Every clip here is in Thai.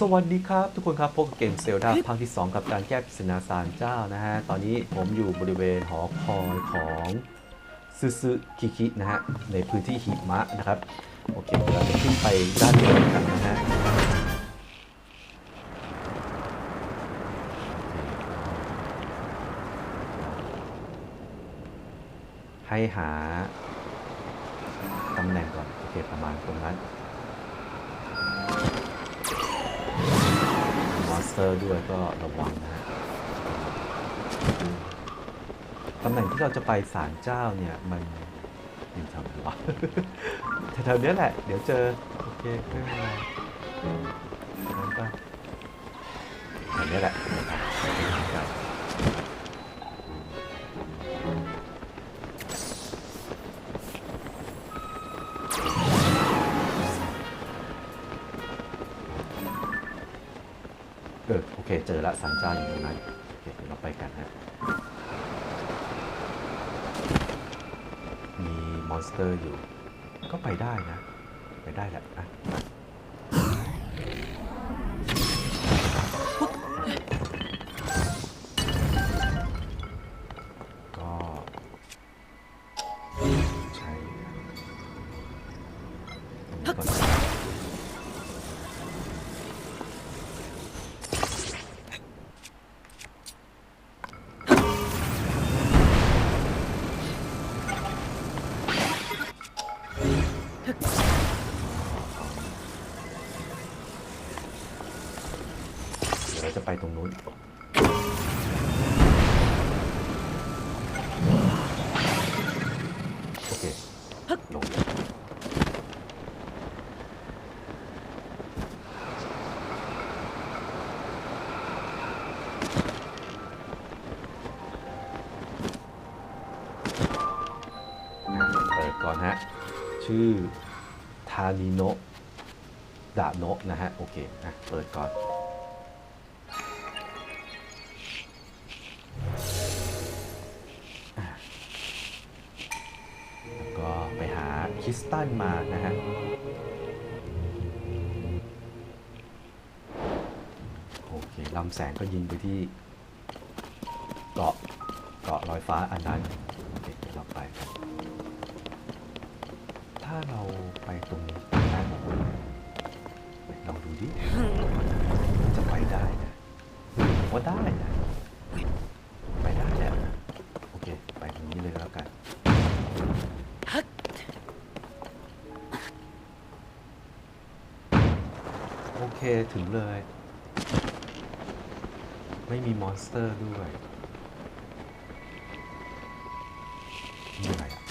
สวัสดีครับทุกคนครับพบกับเกมเซลดาภาคที่ 2 กับการแก้ปริศนาสารเจ้านะฮะ ตอนนี้ผมอยู่บริเวณหอคอยของซึซึคิคินะฮะ ในพื้นที่หิมะนะครับ โอเคเดี๋ยวเราจะขึ้นไปด้านบนกันนะฮะให้หาตำแหน่งก่อน โอเค ประมาณตรงนั้น เตอร์ด้วยก็ระวังนะตำแหน่งที่เราจะไปศาลเจ้าเนี่ยมันอยู่แถวไหนวะแถวๆนี้แหละ เดี๋ยวเจอ โอเคไม่เป็นไรนั้นก็แถวเนี้ยแหละ เออโอเค เจอละศาลเจ้าอยู่ตรงนั้นโอเคเดี๋ยวเราไปกันฮะมีมอนสเตอร์อยู่ ก็ไปได้นะ ไปได้แหละอะก็ใช้ เดี๋ยวเราจะไปตรงนู้นโอเคลงเลยอะเปิดก่อนฮะ ชื่อทานิโนะดาโนะนะฮะ โอเคอะเปิดก่อน แล้วก็ไปหาคริสตันมานะฮะ โอเคลำแสงก็ยิงไปที่เกาะเกาะลอยฟ้าอันนั้น ตรงนี้ได้ไหมลองดูดิจะไปได้นะผมว่าได้นะไปได้แหละโอเค ไปตรงนี้เลยแล้วกันโอเคถึงเลย ไม่มีมอนสเตอร์ด้วยนี่อะไรอะ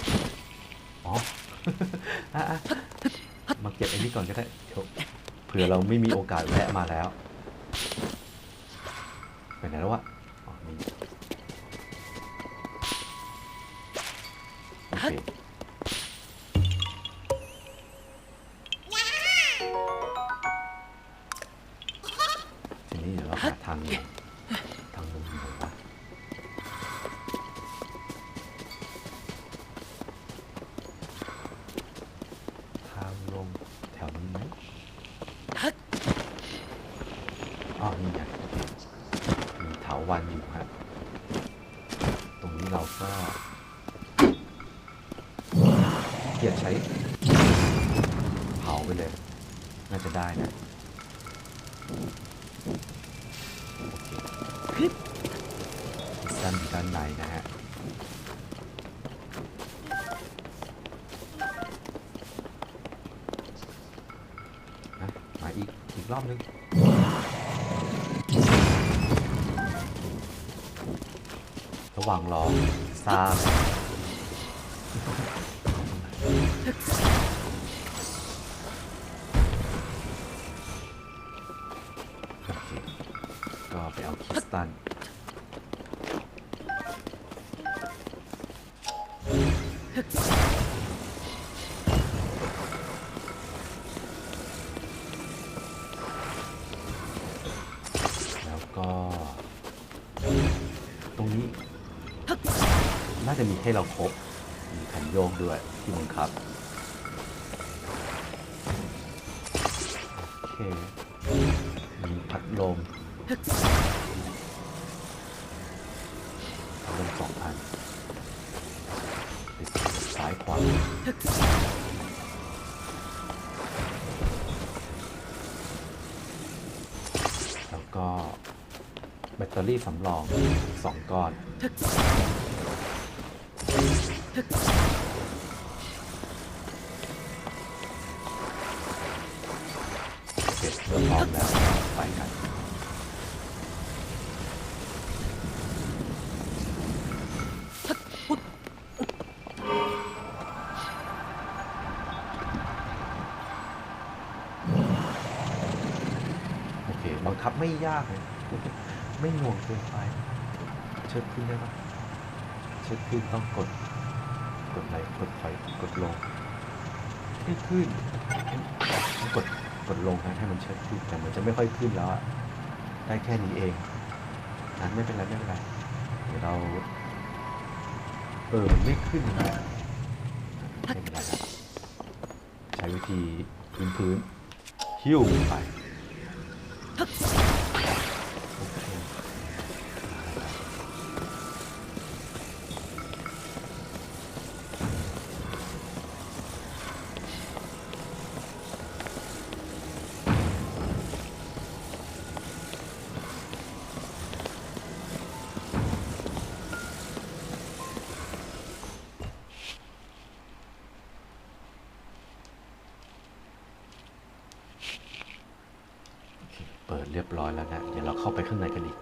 อ๋ ไอ้นนี้ก่อนก็ได้เดี๋ยวเผื่อเราไม่มีโอกาสแวะมาแล้วไปไหนแล้ววะอ๋อนี่โอเค นี้เราก็เกียดใช้ เผาไปเลย น่าจะได้นะด้านอยู่ด้านในนะฮะนะมาอีก อีกรอบนึง ระหว่างรอสร้างก็ไปเอาคริสตัลแล้วก็าจะมีให้เราครบ มีคันโยกด้วยที่บังคับ โอเค มีพัดลมพัดลมสองอันติดซ้ายขวาแล้วก็แบตเตอรี่สำรองสองก้อน โอเคเริ่มพร้อมแล้วไปกันโอเคบังคับไม่ยากเลย ไม่หน่วงเกินไป เชิดขึ้นได้ปะเชิดขึ้นต้องกด กดอะไรกดถอยกดลงไม่ขึ้นกดกดลงนะให้มันเชิดขึ้นแต่เหมือนจะไม่ค่อยขึ้นแล้วอะได้แค่นี้เองนะไม่เป็นไรไม่เป็นไรเดี๋ยวเราเออไม่ขึ้นนะไม่เป็นไรใช้วิธีพื้นพื้นหิ้วไป ปิดเรียบร้อยแล้วนะ เดี๋ยวเราเข้าไปข้างในกันอีก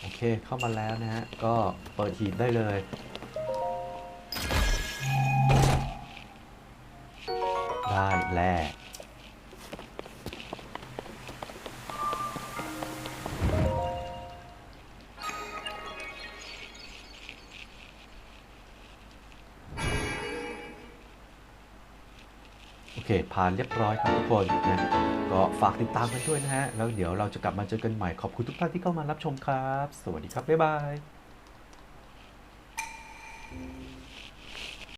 โอเคเข้ามาแล้วนะฮะ ก็เปิดหีบได้เลยได้แร่ โอเค ผ่านเรียบร้อยครับทุกคนนะก็ฝากติดตามกันด้วยนะฮะ แล้วเดี๋ยวเราจะกลับมาเจอกันใหม่ขอบคุณทุกท่านที่เข้ามารับชมครับ สวัสดีครับ บ๊ายบาย